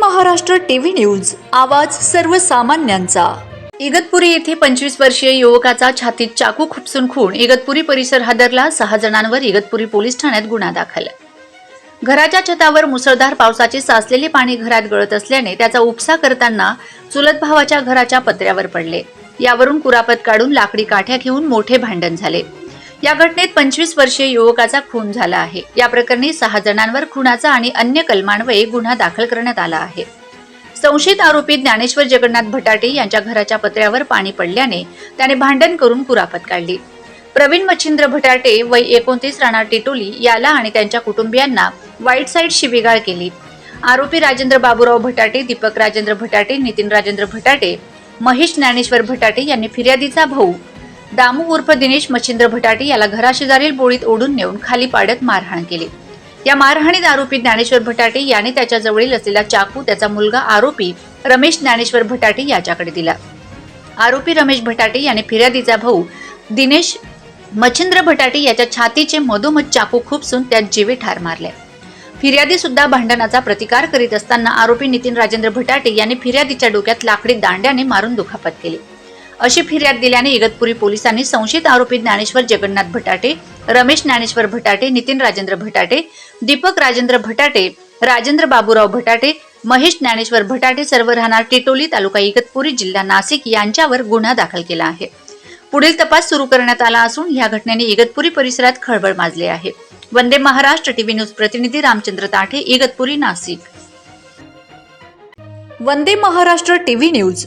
Maharashtra TV news आवाज सर्वसामान्यांचा. इगतपुरी येथे पंचवीस वर्षीय युवकाचा छातीत चाकू खुपसून खून. इगतपुरी परिसर हादरला सहा जणांवर इगतपुरी पोलीस ठाण्यात गुन्हा दाखल. घराच्या छतावर मुसळधार पावसाचे साचलेले पाणी घरात गळत असल्याने त्याचा उपसा करताना चुलत भावाच्या घराच्या पत्र्यावर पडले. यावरून कुरापत काढून लाकडी काठ्या घेऊन मोठे भांडण झाले. या घटनेत पंचवीस वर्षीय युवकाचा खून झाला आहे. या प्रकरणी सहा जणांवर खुनाचा आणि अन्य कलमान्वये गुन्हा दाखल करण्यात आला आहे. संशयित आरोपी ज्ञानेश्वर जगन्नाथ भटाटे यांच्या घराच्या पत्र्यावर पाणी पडल्याने त्याने भांडण करून कुरापत काढली. प्रवीण मच्छिंद्र भटाटे वय एकोणतीस राणा टिटोली याला आणि त्यांच्या कुटुंबियांना वाईट साईड शिबिगाळ केली. आरोपी राजेंद्र बाबूराव भटाटे दीपक राजेंद्र भटाटे नितीन राजेंद्र भटाटे महेश ज्ञानेश्वर भटाटे यांनी फिर्यादीचा भाऊ दामू उर्फ दिनेश मच्छिंद्र भटाटे याला घराशेजारील बोळीत ओढून नेऊन खाली पाडत मारहाण केली. या मारहाणीत आरोपी ज्ञानेश्वर भटाटे याने त्याच्या जवळील असलेला चाकू त्याचा मुलगा आरोपी रमेश ज्ञानेश्वर भटाटे याच्याकडे दिला. आरोपी रमेश भटाटे याने फिर्यादीचा भाऊ दिनेश मच्छिंद्र भटाटे याच्या छातीचे मधोमध चाकू खुपसून त्यात जीवे ठार मारले. फिर्यादी सुद्धा भांडणाचा प्रतिकार करीत असताना आरोपी नितीन राजेंद्र भटाटे यांनी फिर्यादीच्या डोक्यात लाकडी दांड्याने मारून दुखापत केली. अशी फिर्याद दिल्याने इगतपुरी पोलिसांनी संशयित आरोपी ज्ञानेश्वर जगन्नाथ भटाटे रमेश ज्ञानेश्वर भटाटे नितीन राजेंद्र भटाटे दीपक राजेंद्र भटाटे राजेंद्र बाबूराव भटाटे महेश ज्ञानेश्वर भटाटे सर्व राहणार टिटोली तालुका इगतपुरी जिल्हा नाशिक यांच्यावर गुन्हा दाखल केला आहे. पुढील तपास सुरू करण्यात आला असून या घटनेने इगतपुरी परिसरात खळबळ माजली आहे. वंदे महाराष्ट्र टीव्ही न्यूज प्रतिनिधी रामचंद्र ताठे इगतपुरी नाशिक. वंदे महाराष्ट्र टीव्ही न्यूज